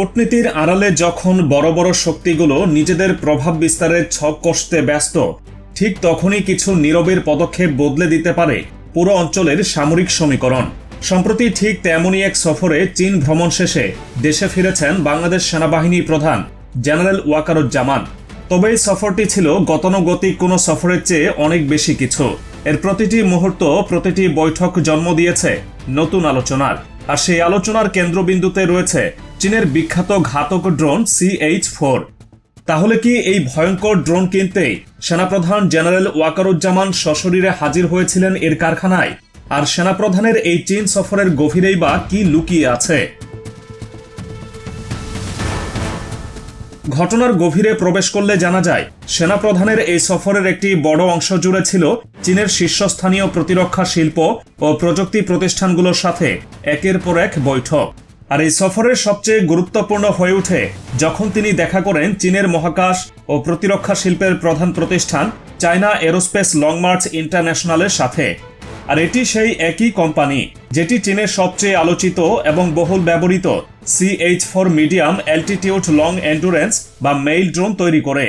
কূটনীতির আড়ালে যখন বড় বড় শক্তিগুলো নিজেদের প্রভাব বিস্তারের ছক কষতে ব্যস্ত, ঠিক তখনই কিছু নীরবের পদক্ষেপ বদলে দিতে পারে পুরো অঞ্চলের সামরিক সমীকরণ। সম্প্রতি ঠিক তেমনই এক সফরে চীন ভ্রমণ শেষে দেশে ফিরেছেন বাংলাদেশ সেনাবাহিনী প্রধান জেনারেল ওয়াকারুজ্জামান। তবে এই সফরটি ছিল গতানুগতিক কোনো সফরের চেয়ে অনেক বেশি কিছু। এর প্রতিটি মুহূর্ত, প্রতিটি বৈঠক জন্ম দিয়েছে নতুন আলোচনার। আর সেই আলোচনার কেন্দ্রবিন্দুতে রয়েছে চীনের বিখ্যাত ঘাতক ড্রোন সিএইচ ফোর তাহলে কি এই ভয়ঙ্কর ড্রোন কিনতে সেনাপ্রধান জেনারেল ওয়াকারুজ্জামান সশরীরে হাজির হয়েছিলেন এর কারখানায়? আর সেনাপ্রধানের এই চীন সফরের গভীরেই বা কি লুকিয়ে আছে? ঘটনার গভীরে প্রবেশ করলে জানা যায়, সেনাপ্রধানের এই সফরের একটি বড় অংশ জুড়ে ছিল চীনের শীর্ষস্থানীয় প্রতিরক্ষা শিল্প ও প্রযুক্তি প্রতিষ্ঠানগুলোর সাথে একের পর এক বৈঠক। আর এই সফরের সবচেয়ে গুরুত্বপূর্ণ হয়ে ওঠে যখন তিনি দেখা করেন চীনের মহাকাশ ও প্রতিরক্ষা শিল্পের প্রধান প্রতিষ্ঠান চায়না এরোস্পেস লং মার্চ ইন্টারন্যাশনালের সাথে। আর এটি সেই একই কোম্পানি যেটি চীনের সবচেয়ে আলোচিত এবং বহুল ব্যবহৃত CH four medium altitude long endurance বা মেইল ড্রোন তৈরি করে।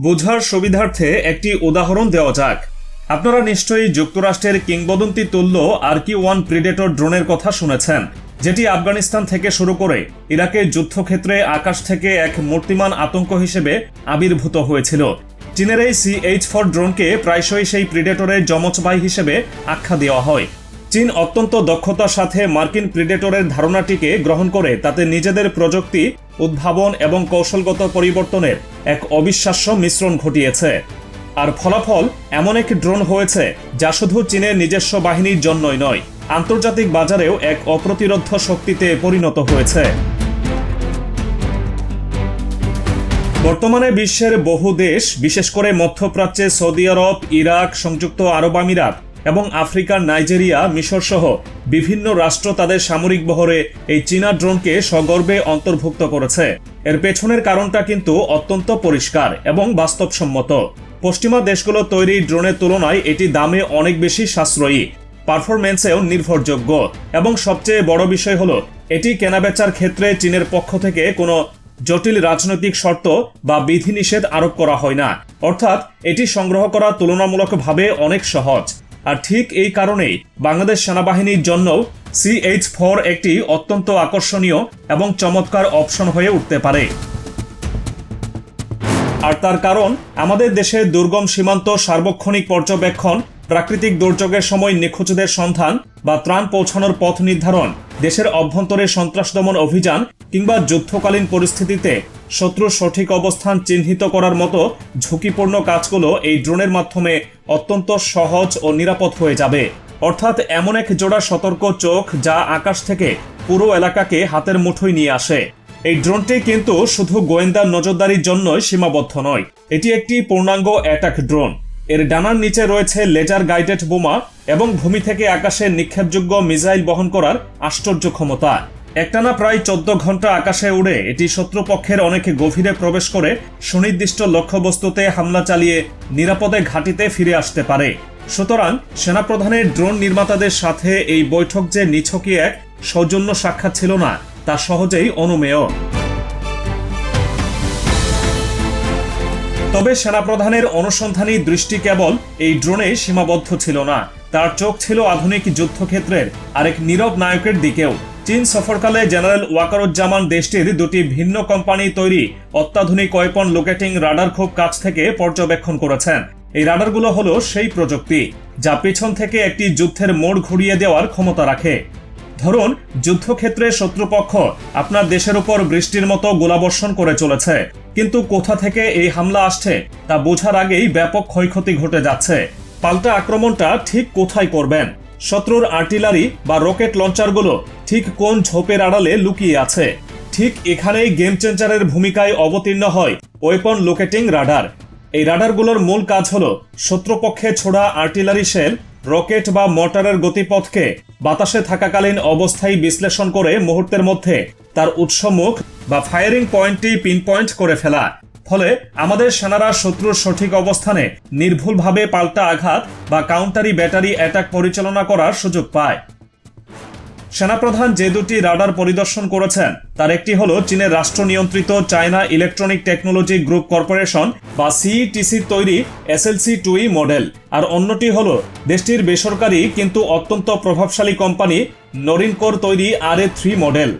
বোঝার সুবিধার্থে একটি উদাহরণ দেওয়া যাক। আপনারা নিশ্চয়ই যুক্তরাষ্ট্রের কিংবদন্তি তুল্য আরকি ওয়ান প্রিডেটর ড্রোনের কথা শুনেছেন। যেটি আফগানিস্তান থেকে শুরু করে ইরাকের যুদ্ধক্ষেত্রে আকাশ থেকে এক মূর্তিমান আতঙ্ক হিসেবে আবির্ভূত হয়েছিল। চীনের এই সি এইচ ফোর ড্রোনকে প্রায়শই সেই প্রিডেটরের যমজ ভাই হিসেবে আখ্যা দেওয়া হয়। চীন অত্যন্ত দক্ষতার সাথে মার্কিন প্রিডেটরের ধারণাটিকে গ্রহণ করে তাতে নিজেদের প্রযুক্তি, উদ্ভাবন এবং কৌশলগত পরিবর্তনের এক অবিশ্বাস্য মিশ্রণ ঘটিয়েছে। আর ফলাফল এমন এক ড্রোন হয়েছে যা শুধু চীনের নিজস্ব বাহিনীর জন্যই নয় আন্তর্জাতিক বাজারেও এক অপ্রতিরোধ্য শক্তিতে পরিণত হয়েছে। বর্তমানে বিশ্বের বহু দেশ, বিশেষ করে মধ্যপ্রাচ্যে সৌদি আরব, ইরাক, সংযুক্ত আরব আমিরাত এবং আফ্রিকার নাইজেরিয়া, মিশর সহ বিভিন্ন রাষ্ট্র তাদের সামরিক বহরে এই চীনা ড্রোনকে সগর্বে অন্তর্ভুক্ত করেছে। এর পেছনের কারণটা কিন্তু অত্যন্ত পরিষ্কার এবং বাস্তবসম্মত। পশ্চিমা দেশগুলো তৈরি ড্রোনের তুলনায় এটি দামে অনেক বেশি সাশ্রয়ী পারফরমেন্সেও নির্ভরযোগ্য। এবং সবচেয়ে বড় বিষয় হলো, এটি কেনাবেচার ক্ষেত্রে চীনের পক্ষ থেকে কোনো জটিল রাজনৈতিক শর্ত বা বিধিনিষেধ আরোপ করা হয় না। অর্থাৎ, এটি সংগ্রহ করা তুলনামূলকভাবে অনেক সহজ। আর ঠিক এই কারণেই বাংলাদেশ সেনাবাহিনীর জন্যও সিএইচ ফোর একটি অত্যন্ত আকর্ষণীয় এবং চমৎকার অপশন হয়ে উঠতে পারে। আর তার কারণ, আমাদের দেশের দুর্গম সীমান্ত সার্বক্ষণিক পর্যবেক্ষণ প্রাকৃতিক দুর্যোগের সময় নিখোঁজদের সন্ধান বা ত্রাণ পৌঁছানোর পথ নির্ধারণ, দেশের অভ্যন্তরে সন্ত্রাস দমন অভিযান কিংবা যুদ্ধকালীন পরিস্থিতিতে শত্রুর সঠিক অবস্থান চিহ্নিত করার মতো ঝুঁকিপূর্ণ কাজগুলো এই ড্রোনের মাধ্যমে অত্যন্ত সহজ ও নিরাপদ হয়ে যাবে। অর্থাৎ এমন এক জোড়া সতর্ক চোখ যা আকাশ থেকে পুরো এলাকাকে হাতের মুঠোয় নিয়ে আসে। এই ড্রোনটি কিন্তু শুধু গোয়েন্দা নজরদারির জন্যই সীমাবদ্ধ নয়, এটি একটি পূর্ণাঙ্গ অ্যাটাক ড্রোন। এর ডানার নিচে রয়েছে লেজার গাইডেড বোমা এবং ভূমি থেকে আকাশে নিক্ষেপযোগ্য মিসাইল বহন করার আশ্চর্য ক্ষমতা। একটানা প্রায় চোদ্দ ঘণ্টা আকাশে উড়ে এটি শত্রুপক্ষের অনেক গভীরে প্রবেশ করে সুনির্দিষ্ট লক্ষ্যবস্তুতে হামলা চালিয়ে নিরাপদে ঘাঁটিতে ফিরে আসতে পারে। সুতরাং সেনাপ্রধানের ড্রোন নির্মাতাদের সাথে এই বৈঠক যে নিছকই এক সৌজন্য সাক্ষাৎ ছিল না, তা সহজেই অনুমেয়। তবে সেনাপ্রধানের অনুসন্ধানী দৃষ্টি কেবল এই ড্রোনে সীমাবদ্ধ ছিল না। তার চোখ ছিল আধুনিক যুদ্ধক্ষেত্রের আরেক নীরব নায়কের দিকেও। চীন সফরকালে জেনারেল ওয়াকারুজ্জামান দেশটির দুটি ভিন্ন কোম্পানি তৈরি অত্যাধুনিক ওয়েপন লোকেটিং রাডার খুব কাছ থেকে পর্যবেক্ষণ করেছেন। এই রাডারগুলো হলো সেই প্রযুক্তি, যা পেছন থেকে একটি যুদ্ধের মোড় ঘুরিয়ে দেওয়ার ক্ষমতা রাখে। ধরুন, যুদ্ধক্ষেত্রে শত্রুপক্ষ আপনার দেশের উপর বৃষ্টির মতো গোলাবর্ষণ করে চলেছে। কিন্তু কোথা থেকে এই হামলা আসছে তা বোঝার আগেই ব্যাপক ক্ষয়ক্ষতি ঘটে যাচ্ছে। পাল্টা আক্রমণটা ঠিক কোথায় করবেন? শত্রুর আর্টিলারি বা রকেট লঞ্চারগুলো ঠিক কোন ঝোপের আড়ালে লুকিয়ে আছে? ঠিক এখানেই গেম চেঞ্জারের ভূমিকায় অবতীর্ণ হয় ওয়েপন লোকেটিং রাডার। এই রাডারগুলোর মূল কাজ হল শত্রুপক্ষে ছোড়া আর্টিলারি শেল রকেট বা মোটরের গতিপথকে বাতাসে থাকাকালীন অবস্থায় বিশ্লেষণ করে মুহূর্তের মধ্যে তার উৎসমুখ বা ফায়ারিং পয়েন্টটি পিন পয়েন্ট করে ফেলা। ফলে আমাদের সেনারা শত্রুর সঠিক অবস্থানে নির্ভুলভাবে পাল্টা আঘাত বা কাউন্টারি ব্যাটারি অ্যাটাক পরিচালনা করার সুযোগ পায়। সেনাপ্রধান যে দুটি রাডার পরিদর্শন করেছেন, তার একটি হলো চীনের রাষ্ট্র নিয়ন্ত্রিত China electronic technology group corporation বা সিইটিসি তৈরি এসএলসি টুই মডেল। আর অন্যটি হল দেশটির বেসরকারি কিন্তু অত্যন্ত প্রভাবশালী কোম্পানি নরিনকোর তৈরি আর এ থ্রি মডেল।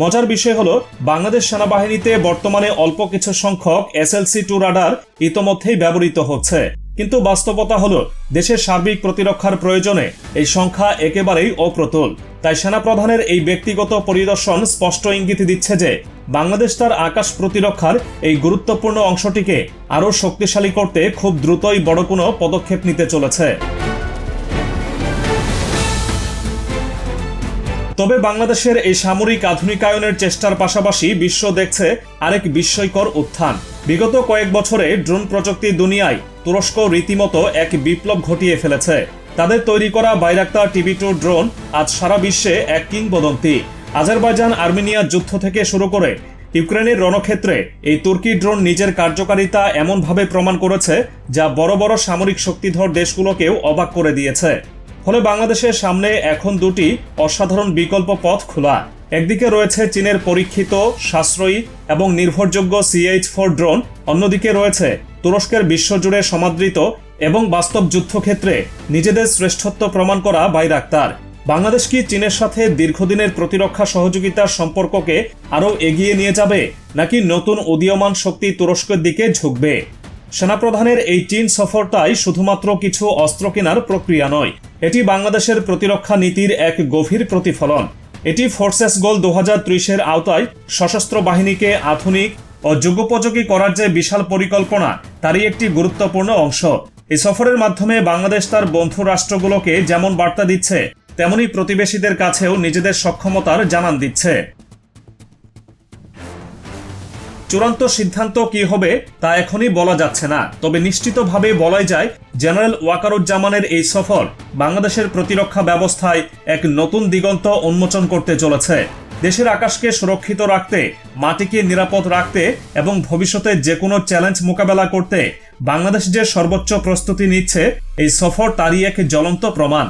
মজার বিষয় হলো বাংলাদেশ সেনাবাহিনীতে বর্তমানে অল্প কিছু সংখ্যক এসএলসি টু রাডার ইতোমধ্যেই ব্যবহৃত হচ্ছে। কিন্তু বাস্তবতা হলো, দেশের সার্বিক প্রতিরক্ষার প্রয়োজনে এই সংখ্যা একেবারেই অপ্রতুল। তাই সেনাপ্রধানের এই ব্যক্তিগত পরিদর্শন স্পষ্ট ইঙ্গিত দিচ্ছে যে, বাংলাদেশ তার আকাশ প্রতিরক্ষার এই গুরুত্বপূর্ণ অংশটিকে আরও শক্তিশালী করতে খুব দ্রুতই বড় কোনো পদক্ষেপ নিতে চলেছে। তবে বাংলাদেশের এই সামরিক আধুনিকায়নের চেষ্টার পাশাপাশি বিশ্ব দেখছে আরেক বিস্ময়কর উত্থান। বিগত কয়েক বছরে ড্রোন প্রযুক্তি দুনিয়ায় তুরস্ক রীতিমতো এক বিপ্লব ঘটিয়ে ফেলেছে। তাদের তৈরি করা বাইরাক্তার টিভি টু ড্রোন আজ সারা বিশ্বে এক কিংবদন্তি। আজারবাইজান আর্মেনিয়ার যুদ্ধ থেকে শুরু করে ইউক্রেনের রণক্ষেত্রে এই তুর্কি ড্রোন নিজের কার্যকারিতা এমনভাবে প্রমাণ করেছে, যা বড় বড় সামরিক শক্তিধর দেশগুলোকেও অবাক করে দিয়েছে। ফলে বাংলাদেশের সামনে এখন দুটি অসাধারণ বিকল্প পথ খোলা। একদিকে রয়েছে চীনের পরীক্ষিত, সাশ্রয়ী এবং নির্ভরযোগ্য সিএইচ ফোর ড্রোন অন্যদিকে রয়েছে তুরস্কের বিশ্বজুড়ে সমাদৃত এবং বাস্তব যুদ্ধক্ষেত্রে নিজেদের শ্রেষ্ঠত্ব প্রমাণ করা বাইরাক্তার বাংলাদেশ কি চীনের সাথে দীর্ঘদিনের প্রতিরক্ষা সহযোগিতার সম্পর্ককে আরও এগিয়ে নিয়ে যাবে, নাকি নতুন উদীয়মান শক্তি তুরস্কের দিকে ঝুঁকবে? সেনাপ্রধানের এই চীন সফরটাই শুধুমাত্র কিছু অস্ত্র কেনার প্রক্রিয়া নয় এটি বাংলাদেশের প্রতিরক্ষা নীতির এক গভীর প্রতিফলন। এটি ফোর্সেস গোল দু হাজার আওতায় সশস্ত্র বাহিনীকে আধুনিক ও যুগোপযোগী করার যে বিশাল পরিকল্পনা, তারই একটি গুরুত্বপূর্ণ অংশ। এই সফরের মাধ্যমে বাংলাদেশ তার বন্ধু রাষ্ট্রগুলোকে যেমন বার্তা দিচ্ছে, তেমনি প্রতিবেশীদের কাছেও নিজেদের সক্ষমতার জানান দিচ্ছে। চূড়ান্ত সিদ্ধান্ত কি হবে তা এখনই বলা যাচ্ছে না। তবে নিশ্চিতভাবে বলাই যায়, জেনারেল ওয়াকারুজ্জামানের এই সফর বাংলাদেশের প্রতিরক্ষা ব্যবস্থায় এক নতুন দিগন্ত উন্মোচন করতে চলেছে। দেশের আকাশকে সুরক্ষিত রাখতে, মাটিকে নিরাপদ রাখতে এবং ভবিষ্যতে যে কোনো চ্যালেঞ্জ মোকাবেলা করতে বাংলাদেশ যে সর্বোচ্চ প্রস্তুতি নিচ্ছে, এই সফর তারই এক জ্বলন্ত প্রমাণ।